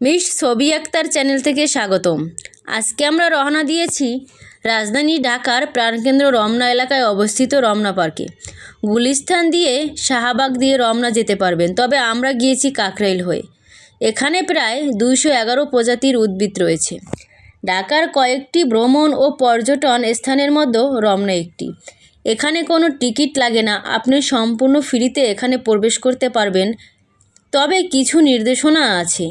Miss ছবি Akter channel থেকে স্বাগতম। আজকে আমরা রওনা দিয়েছি রাজধানী ঢাকার প্রাণকেন্দ্র রমনা এলাকায় অবস্থিত রমনা পার্কে। গুলিস্থান দিয়ে শাহবাগ দিয়ে রমনা যেতে পারবেন, তবে আমরা গিয়েছি কাকরাইল হয়ে। এখানে প্রায় দুইশো এগারো প্রজাতির উদ্ভিদ রয়েছে। ঢাকার কয়েকটি ভ্রমণ ও পর্যটন স্থানের মধ্যে রমনা একটি। এখানে কোনো টিকিট লাগে না, আপনি সম্পূর্ণ ফ্রিতে এখানে প্রবেশ করতে পারবেন। তবে কিছু নির্দেশনা আছে।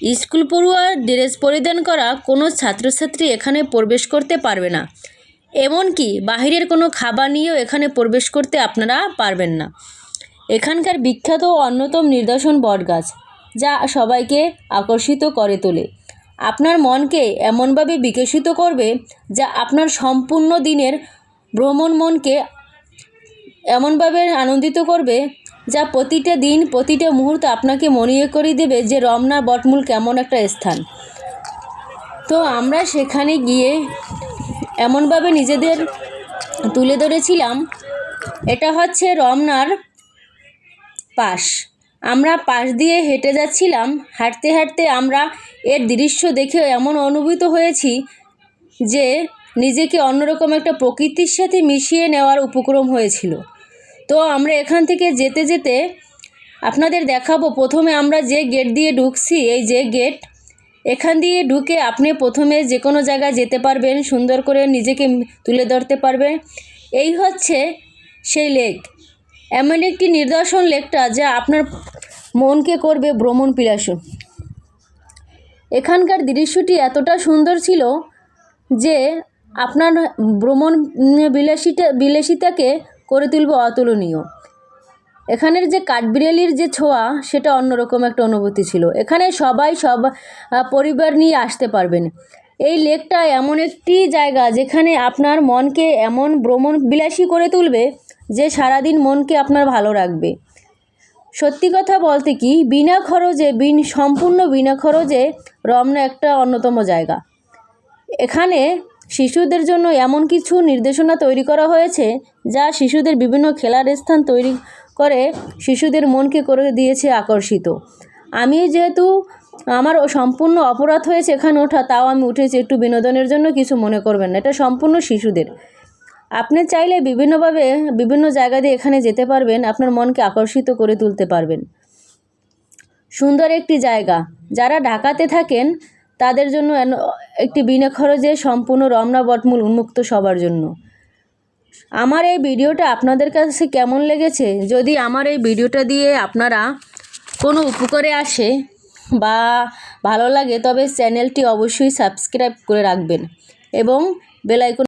স্কুল পড়ুয়ার ড্রেস পরিধান করা কোনো ছাত্রছাত্রী এখানে প্রবেশ করতে পারবে না। এমনকি বাহিরের কোনো খাবার নিয়েও এখানে প্রবেশ করতে আপনারা পারবেন না। এখানকার বিখ্যাত অন্যতম নিদর্শন বটগাছ, যা সবাইকে আকর্ষিত করে তোলে। আপনার মনকে এমনভাবে বিকশিত করবে যা আপনার সম্পূর্ণ দিনের ভ্রমণ মনকে এমনভাবে আনন্দিত করবে যা প্রতিটা দিন, প্রতিটা মুহূর্ত আপনাকে মনে করিয়ে দেবে যে রমনা বটমূল কেমন একটা স্থান। তো আমরা সেখানে গিয়ে এমনভাবে নিজেদের তুলে ধরেছিলাম, এটা হচ্ছে রমনার পাশ। আমরা পাশ দিয়ে হেঁটে যাচ্ছিলাম, হাঁটতে হাঁটতে আমরা এর দৃশ্য দেখে এমন অনুভূত হয়েছি যে নিজেকে অন্যরকম একটা প্রকৃতির সাথে মিশিয়ে নেওয়ার উপক্রম হয়েছিল। তো আমরা এখান থেকে যেতে যেতে আপনাদের দেখাবো। প্রথমে আমরা যে গেট দিয়ে ঢুকছি, এই যে গেট, এখান দিয়ে ঢুকে আপনি প্রথমে যে কোনো জায়গায় যেতে পারবেন, সুন্দর করে নিজেকে তুলে ধরতে পারবেন এই হচ্ছে সেই লেক। এমন একটি নিদর্শন লেকটা যা আপনার মনকে করবে ভ্রমণ পিলাসু এখানকার দৃশ্যটি এতটা সুন্দর ছিল যে আপনার ভ্রমণ বিলাসিতা বিলাসিতাকে করে তুলব অতুলনীয়। এখানের যে কাঠবিড়ালির যে ছোঁয়া, সেটা অন্যরকম একটা অনুভূতি ছিল। এখানে সবাই, সব পরিবার নিয়ে আসতে পারবেন। এই লেকটা এমন একটি জায়গা যেখানে আপনার মনকে এমন ভ্রমণ বিলাসী করে তুলবে যে সারাদিন মনকে আপনার ভালো রাখবে। সত্যি কথা বলতে কি, বিনা খরচে, বিন, সম্পূর্ণ বিনা খরচে রমনা একটা অন্যতম জায়গা। এখানে শিশুদের জন্য এমন কিছু নির্দেশনা তৈরি করা হয়েছে যা শিশুদের বিভিন্ন খেলার স্থান তৈরি করে শিশুদের মনকে করে দিয়েছে আকর্ষিত। আমি যেহেতু আমার সম্পূর্ণ অপরাধ হয়েছে এখানে ওঠা, তাও আমি উঠেছি একটু বিনোদনের জন্য, কিছু মনে করবেন না। এটা সম্পূর্ণ শিশুদের। আপনি চাইলে বিভিন্নভাবে বিভিন্ন জায়গা দিয়ে এখানে যেতে পারবেন, আপনার মনকে আকর্ষিত করে তুলতে পারবেন। সুন্দর একটি জায়গা। যারা ঢাকাতে থাকেন তাদের জন্য একটি বিনা খরচে সম্পূর্ণ রমনা বটমূল উন্মুক্ত সবার জন্য। আমার এই ভিডিওটা আপনাদের কাছে কেমন লেগেছে? যদি আমার এই ভিডিওটা দিয়ে আপনারা কোনো উপকারে আসে বা ভালো লাগে, তবে চ্যানেলটি অবশ্যই সাবস্ক্রাইব করে রাখবেন এবং বেলাইকন